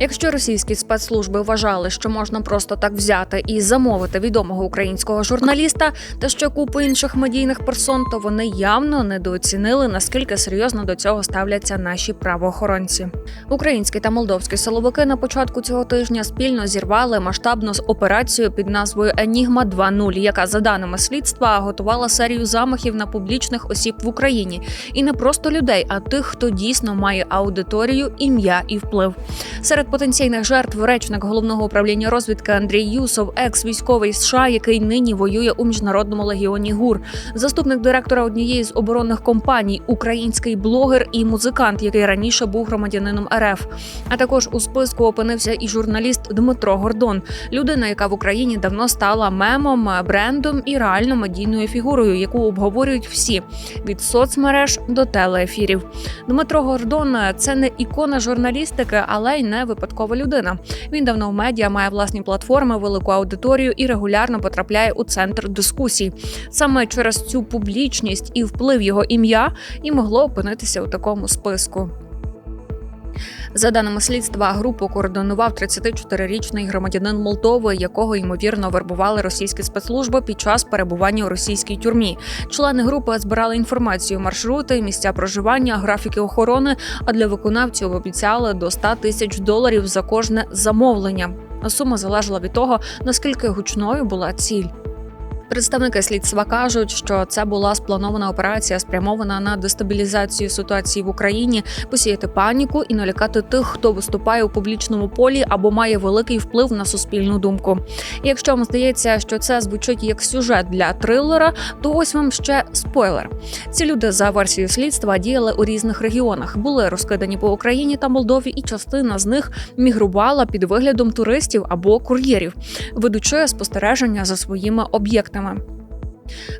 Якщо російські спецслужби вважали, що можна просто так взяти і замовити відомого українського журналіста та ще купу інших медійних персон, то вони явно недооцінили наскільки серйозно до цього ставляться наші правоохоронці. Українські та молдовські силовики на початку цього тижня спільно зірвали масштабну операцію під назвою Енігма 2.0, яка за даними слідства готувала серію замахів на публічних осіб в Україні, і не просто людей, а тих, хто дійсно має аудиторію, ім'я і вплив. Серед потенційних жертв речник головного управління розвідки Андрій Юсов, екс-військовий США, який нині воює у міжнародному легіоні ГУР, заступник директора однієї з оборонних компаній, український блогер і музикант, який раніше був громадянином РФ. А також у списку опинився і журналіст Дмитро Гордон, людина, яка в Україні давно стала мемом, брендом і реально медійною фігурою, яку обговорюють всі від соцмереж до телеефірів. Дмитро Гордон це не ікона журналістики, але й не випадкова людина. Він давно в медіа має власні платформи, велику аудиторію і регулярно потрапляє у центр дискусій. Саме через цю публічність і вплив його ім'я і могло опинитися у такому списку. За даними слідства, групу координував 34-річний громадянин Молдови, якого ймовірно вербували російські спецслужби під час перебування у російській тюрмі. Члени групи збирали інформацію, маршрути, місця проживання, графіки охорони. А для виконавців обіцяли до 100 тисяч доларів за кожне замовлення. Сума залежала від того, наскільки гучною була ціль. Представники слідства кажуть, що це була спланована операція, спрямована на дестабілізацію ситуації в Україні, посіяти паніку і налякати тих, хто виступає у публічному полі або має великий вплив на суспільну думку. І якщо вам здається, що це звучить як сюжет для трилера, то ось вам ще спойлер. Ці люди за версією слідства діяли у різних регіонах, були розкидані по Україні та Молдові, і частина з них мігрувала під виглядом туристів або кур'єрів, ведучи спостереження за своїми об'єктами. Ждемо.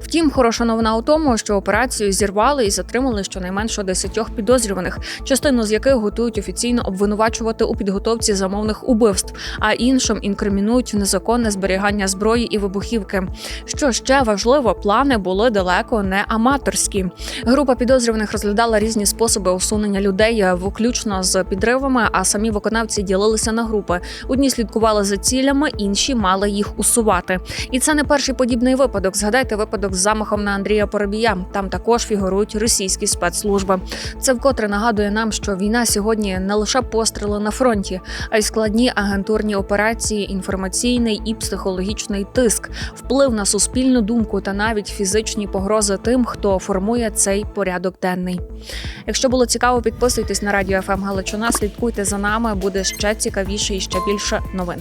Втім, хороша новина у тому, що операцію зірвали і затримали щонайменше десятьох підозрюваних, частину з яких готують офіційно обвинувачувати у підготовці замовних убивств, а іншим інкримінують незаконне зберігання зброї і вибухівки. Що ще важливо, плани були далеко не аматорські. Група підозрюваних розглядала різні способи усунення людей, включно з підривами. А самі виконавці ділилися на групи. Одні слідкували за цілями, інші мали їх усувати. І це не перший подібний випадок. Згадайте випадок з замахом на Андрія Поробія. Там також фігурують російські спецслужби. Це вкотре нагадує нам, що війна сьогодні не лише постріли на фронті, а й складні агентурні операції, інформаційний і психологічний тиск, вплив на суспільну думку та навіть фізичні погрози тим, хто формує цей порядок денний. Якщо було цікаво, підписуйтесь на радіо ФМ Галичина, слідкуйте за нами. Буде ще цікавіше і ще більше новин.